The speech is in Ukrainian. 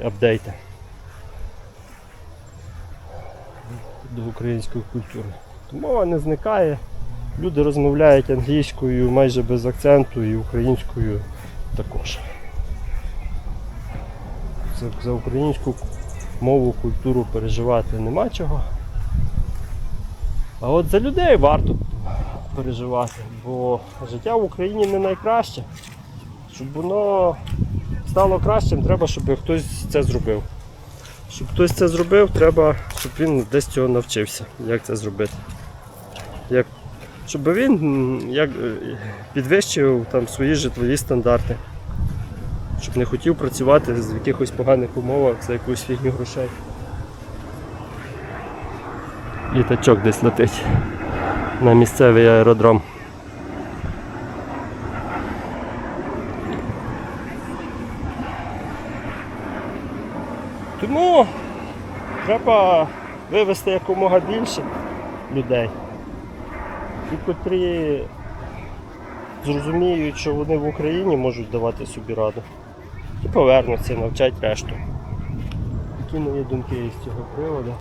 апдейти до української культури. Мова не зникає. Люди розмовляють англійською майже без акценту і українською також. За, українську мову, культуру переживати нема чого. А от за людей варто переживати, бо життя в Україні не найкраще. Щоб воно стало кращим, треба, щоб хтось це зробив. Щоб хтось це зробив, треба, щоб він десь цього навчився, як це зробити. Як, щоб він як, е, підвищив там, свої житлові стандарти. Щоб не хотів працювати в якихось поганих умовах за якусь фігню грошей. Літачок десь летить на місцевий аеродром. Тому треба вивести якомога більше людей, і котрі зрозуміють, що вони в Україні можуть давати собі раду. І повернуться, навчать решту. Такі мої думки з цього приводу.